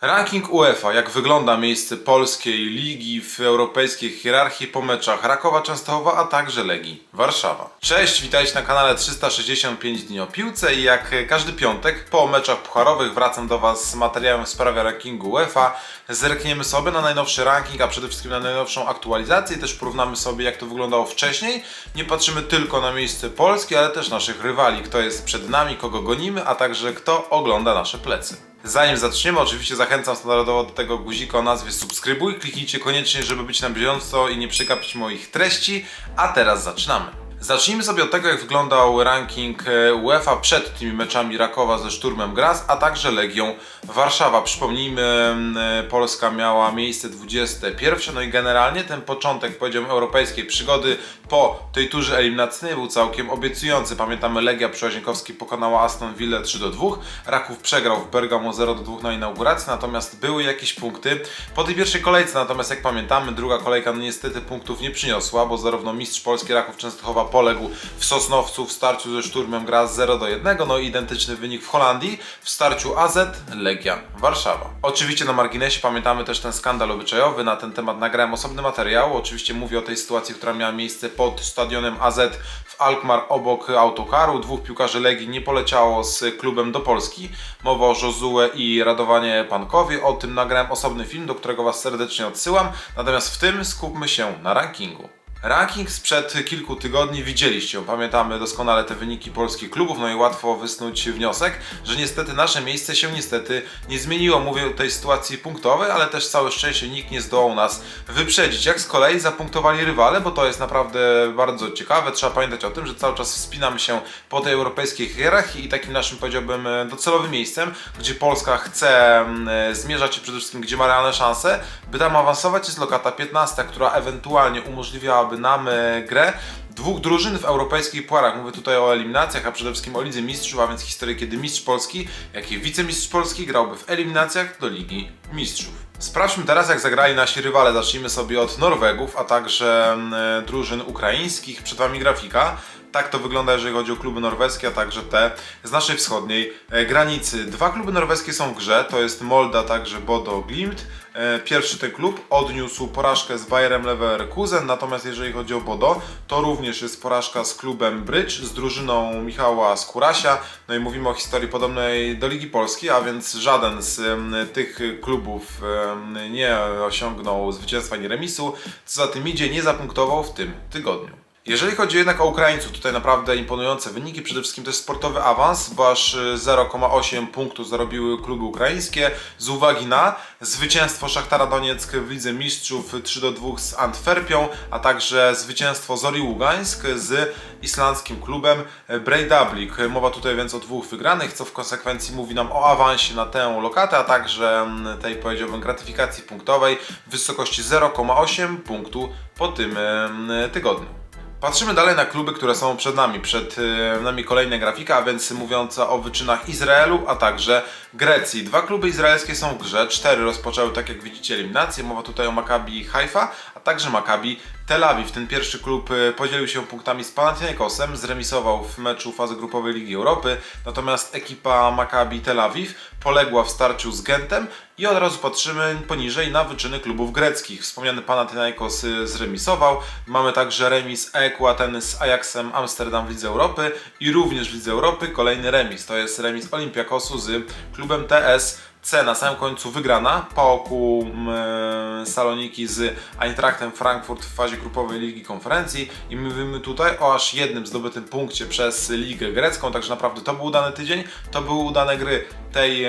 Ranking UEFA, jak wygląda miejsce polskiej ligi w europejskiej hierarchii po meczach Rakowa Częstochowa, a także Legii Warszawa. Cześć, witajcie na kanale 365 dni o piłce i jak każdy piątek po meczach pucharowych wracam do Was z materiałem w sprawie rankingu UEFA. Zerkniemy sobie na najnowszy ranking, a przede wszystkim na najnowszą aktualizację i też porównamy sobie jak to wyglądało wcześniej. Nie patrzymy tylko na miejsce Polski, ale też naszych rywali, kto jest przed nami, kogo gonimy, a także kto ogląda nasze plecy. Zanim zaczniemy, oczywiście zachęcam standardowo do tego guzika o nazwie subskrybuj. Kliknijcie koniecznie, żeby być na bieżąco i nie przegapić moich treści. A teraz zaczynamy. Zacznijmy sobie od tego, jak wyglądał ranking e, UEFA przed tymi meczami Rakowa ze Szturmem Graz, a także Legią Warszawa. Przypomnijmy, e, Polska miała miejsce 21, no i generalnie ten początek, powiedziałbym, europejskiej przygody po tej turze eliminacyjnej był całkiem obiecujący. Pamiętamy, Legia przy pokonała Aston Villa 3 do 2, Raków przegrał w Bergamo 0 do 2 na inauguracji, natomiast były jakieś punkty po tej pierwszej kolejce, natomiast jak pamiętamy, druga kolejka no niestety punktów nie przyniosła, bo zarówno mistrz Polski Raków Częstochowa poległ w Sosnowcu w starciu ze Szturmem Graz 0 do 1, no i identyczny wynik w Holandii w starciu AZ Legia Warszawa. Oczywiście na marginesie pamiętamy też ten skandal obyczajowy, na ten temat nagrałem osobny materiał, oczywiście mówię o tej sytuacji, która miała miejsce pod stadionem AZ w Alkmaar obok autokaru. Dwóch piłkarzy Legii nie poleciało z klubem do Polski. Mowa o Josue i Radowanie Pankowie. O tym nagrałem osobny film, do którego Was serdecznie odsyłam. Natomiast w tym skupmy się na rankingu. Ranking sprzed kilku tygodni widzieliście, pamiętamy doskonale te wyniki polskich klubów, no i łatwo wysnuć wniosek, że niestety nasze miejsce się niestety nie zmieniło. Mówię o tej sytuacji punktowej, ale też całe szczęście nikt nie zdołał nas wyprzedzić. Jak z kolei zapunktowali rywale, bo to jest naprawdę bardzo ciekawe. Trzeba pamiętać o tym, że cały czas wspinamy się po tej europejskiej hierarchii i takim naszym, powiedziałbym, docelowym miejscem, gdzie Polska chce mm, zmierzać i przede wszystkim, gdzie ma realne szanse, by tam awansować, jest lokata 15, która ewentualnie umożliwiałaby nam e, grę dwóch drużyn w europejskich puarach. Mówię tutaj o eliminacjach, a przede wszystkim o Lidze Mistrzów, a więc historię, kiedy mistrz Polski, jak i wicemistrz Polski grałby w eliminacjach do Ligi Mistrzów. Sprawdźmy teraz, jak zagrali nasi rywale. Zacznijmy sobie od Norwegów, a także e, drużyn ukraińskich. Przed Wami grafika. Tak to wygląda, jeżeli chodzi o kluby norweskie, a także te z naszej wschodniej e, granicy. Dwa kluby norweskie są w grze, to jest Molda, także Bodo Glimt. E, Pierwszy ten klub odniósł porażkę z Bayerem Leverkusen, natomiast jeżeli chodzi o Bodo, to również jest porażka z klubem Brycz, z drużyną Michała Skurasia. No i mówimy o historii podobnej do Ligi Polskiej, a więc żaden z tych klubów nie osiągnął zwycięstwa ani remisu. Co za tym idzie, nie zapunktował w tym tygodniu. Jeżeli chodzi jednak o Ukraińców, tutaj naprawdę imponujące wyniki, przede wszystkim też sportowy awans, bo aż y, 0,8 punktów zarobiły kluby ukraińskie z uwagi na zwycięstwo Szachtara Donieck w Lidze Mistrzów 3 do 2 z Antwerpią, a także zwycięstwo Zori Ługańsk z islandzkim klubem Breidablik. Mowa tutaj więc o dwóch wygranych, co w konsekwencji mówi nam o awansie na tę lokatę, a także mm, tej powiedziałbym gratyfikacji punktowej w wysokości 0,8 punktu po tym em, tygodniu. Patrzymy dalej na kluby, które są przed nami. Przed e, nami kolejna grafika, a więc mówiąca o wyczynach Izraelu, a także Grecji. Dwa kluby izraelskie są w grze, cztery rozpoczęły, tak jak widzicie, eliminację. Mowa tutaj o Maccabi Haifa, a także Maccabi Tel Awiw. Ten pierwszy klub e, podzielił się punktami z Panathinaikosem, zremisował w meczu fazy grupowej Ligi Europy, natomiast ekipa Maccabi Tel Awiw poległa w starciu z Gentem i od razu patrzymy poniżej na wyczyny klubów greckich. Wspomniany Panathinaikos zremisował. Mamy także remis EKU Ateny z Ajaxem Amsterdam w Lidze Europy i również w Lidze Europy kolejny remis. To jest remis Olympiakosu z klubem TS C na samym końcu wygrana. Paoku mm, Saloniki z Eintrachtem Frankfurt w fazie grupowej Ligi Konferencji. I mówimy tutaj o aż jednym zdobytym punkcie przez Ligę Grecką, także naprawdę to był udany tydzień, to były udane gry tej,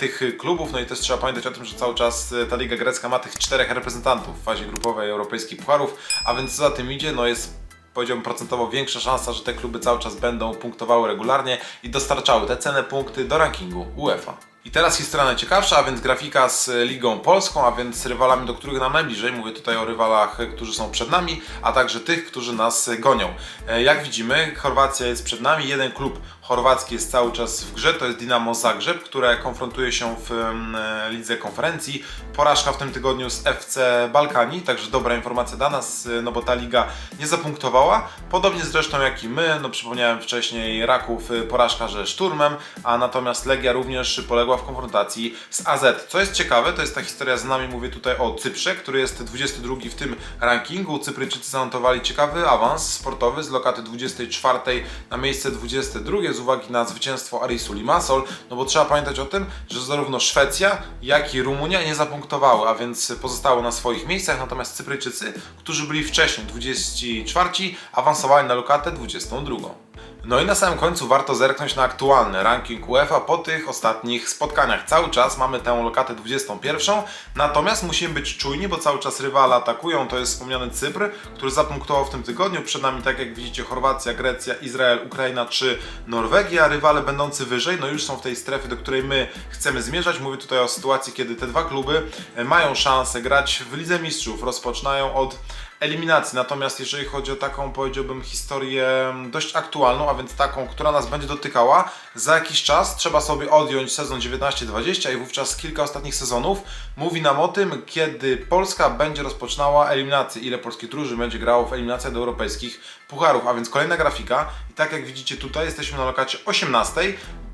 tych klubów, no i też trzeba pamiętać o tym, że cały czas e, ta Liga Grecka ma tych czterech reprezentantów w fazie grupowej europejskich pucharów, a więc co za tym idzie, no jest powiedziałbym procentowo większa szansa, że te kluby cały czas będą punktowały regularnie i dostarczały te cenne punkty do rankingu UEFA. I teraz historia najciekawsza, a więc grafika z Ligą Polską, a więc z rywalami, do których nam najbliżej. Mówię tutaj o rywalach, którzy są przed nami, a także tych, którzy nas gonią. E, Jak widzimy, Chorwacja jest przed nami, jeden klub chorwacki jest cały czas w grze, to jest Dinamo Zagrzeb, które konfrontuje się w em, e, lidze konferencji. Porażka w tym tygodniu z FC Balkani, także dobra informacja dla nas, e, no bo ta liga nie zapunktowała. Podobnie zresztą jak i my, no przypomniałem wcześniej Raków porażka ze Szturmem, a natomiast Legia również poległa w konfrontacji z AZ. Co jest ciekawe, to jest ta historia z nami, mówię tutaj o Cyprze, który jest 22 w tym rankingu. Cypryjczycy zanotowali ciekawy awans sportowy z lokaty 24 na miejsce 22 z uwagi na zwycięstwo Arisu Limassol, no bo trzeba pamiętać o tym, że zarówno Szwecja, jak i Rumunia nie zapunktowały, a więc pozostały na swoich miejscach, natomiast Cypryjczycy, którzy byli wcześniej 24, awansowali na lokatę 22. No i na samym końcu warto zerknąć na aktualny ranking UEFA po tych ostatnich spotkaniach. Cały czas mamy tę lokatę 21, natomiast musimy być czujni, bo cały czas rywale atakują. To jest wspomniany Cypr, który zapunktował w tym tygodniu. Przed nami, tak jak widzicie, Chorwacja, Grecja, Izrael, Ukraina czy Norwegia. Rywale będący wyżej, no już są w tej strefie, do której my chcemy zmierzać. Mówię tutaj o sytuacji, kiedy te dwa kluby mają szansę grać w Lidze Mistrzów. Rozpoczynają od eliminacji. Natomiast jeżeli chodzi o taką, powiedziałbym, historię dość aktualną, a więc taką, która nas będzie dotykała, za jakiś czas trzeba sobie odjąć sezon 19-20 i wówczas kilka ostatnich sezonów. Mówi nam o tym, kiedy Polska będzie rozpoczynała eliminację, ile polskich drużyn będzie grało w eliminacjach do europejskich pucharów, a więc kolejna grafika. I tak jak widzicie tutaj jesteśmy na lokacie 18,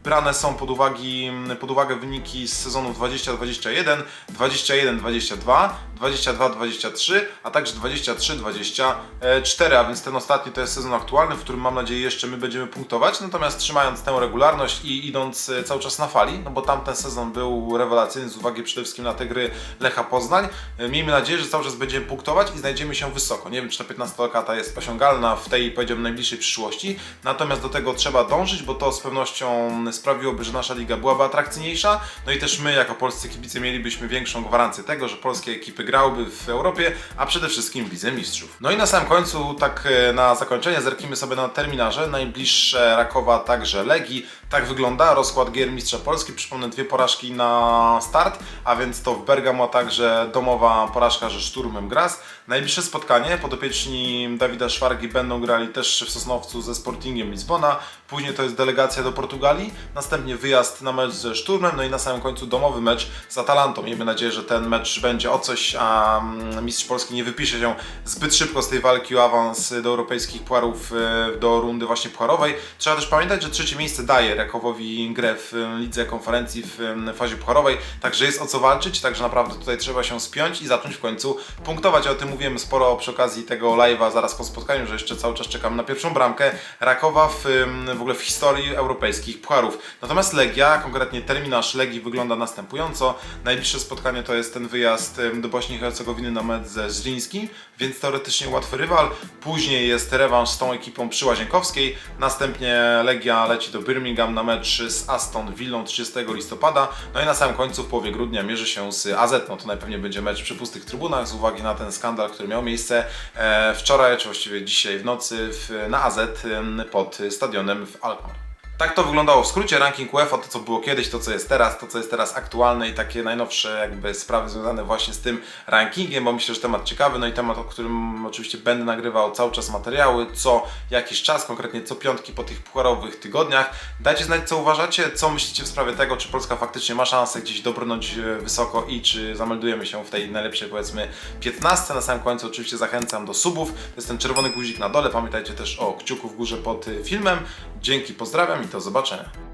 brane są pod, uwagi, pod uwagę wyniki z sezonów 20-21, 21-22, 22-23, a także 23-24, a więc ten ostatni to jest sezon aktualny, w którym mam nadzieję jeszcze my będziemy punktować, natomiast trzymając tę regularność i idąc e, cały czas na fali, no bo tamten sezon był rewelacyjny z uwagi przede wszystkim na te gry Lecha Poznań, e, miejmy nadzieję, że cały czas będziemy punktować i znajdziemy się wysoko. Nie wiem, czy ta 15 lokata jest osiągalna w tej, powiedziałbym, najbliższej przyszłości, natomiast do tego trzeba dążyć, bo to z pewnością sprawiłoby, że nasza liga byłaby atrakcyjniejsza, no i też my jako polscy kibice mielibyśmy większą gwarancję tego, że polskie ekipy grałyby w Europie, a przede wszystkim w Mistrzów. No i na samym końcu, tak e, na zakończenie, zerknijmy sobie na terminarze. Najbliższe Rakowa, także Legii. Tak wygląda rozkład gier Mistrza Polski. Przypomnę, dwie porażki na start, a więc to w Bergamo, także domowa porażka, że szturmem Graz. Najbliższe spotkanie, podopieczni Dawida Szwargi będą grali też w Sosnowcu ze Sportingiem Lizbona. Później to jest delegacja do Portugalii, następnie wyjazd na mecz ze Szturmem, no i na samym końcu domowy mecz z Atalantą. Miejmy nadzieję, że ten mecz będzie o coś, a mm, mistrz Polski nie wypisze się zbyt szybko z tej walki o awans do europejskich puarów, e, do rundy właśnie puarowej. Trzeba też pamiętać, że trzecie miejsce daje Rakowowi grę w lidze konferencji w fazie puarowej, także jest o co walczyć, także naprawdę tutaj trzeba się spiąć i zacząć w końcu punktować. O tym mówiłem sporo przy okazji tego live'a zaraz po spotkaniu, że jeszcze cały czas czekam na pierwszą bramkę Rakowa w, w ogóle w historii europejskich puarów. Natomiast Legia, konkretnie terminarz Legii wygląda następująco. Najbliższe spotkanie to jest ten wyjazd do Bośni i Hercegowiny na mecz ze Zlińskim, więc teoretycznie łatwy rywal. Później jest rewanż z tą ekipą przy Łazienkowskiej. Następnie Legia leci do Birmingham na mecz z Aston Villą 30 listopada. No i na samym końcu w połowie grudnia mierzy się z AZ. No to najpewniej będzie mecz przy pustych trybunach z uwagi na ten skandal, który miał miejsce e, wczoraj, czy właściwie dzisiaj w nocy na AZ pod stadionem w Alkmaar. Tak to wyglądało w skrócie ranking UEFA, to co było kiedyś, to co jest teraz, to co jest teraz aktualne i takie najnowsze jakby sprawy związane właśnie z tym rankingiem, bo myślę, że temat ciekawy, no i temat, o którym oczywiście będę nagrywał cały czas materiały, co jakiś czas, konkretnie co piątki po tych pucharowych tygodniach. Dajcie znać co uważacie, co myślicie w sprawie tego, czy Polska faktycznie ma szansę gdzieś dobrnąć e, wysoko i czy zameldujemy się w tej najlepszej powiedzmy 15. Na samym końcu oczywiście zachęcam do subów, to jest ten czerwony guzik na dole, pamiętajcie też o kciuku w górze pod e, filmem. Dzięki, pozdrawiam do zobaczenia.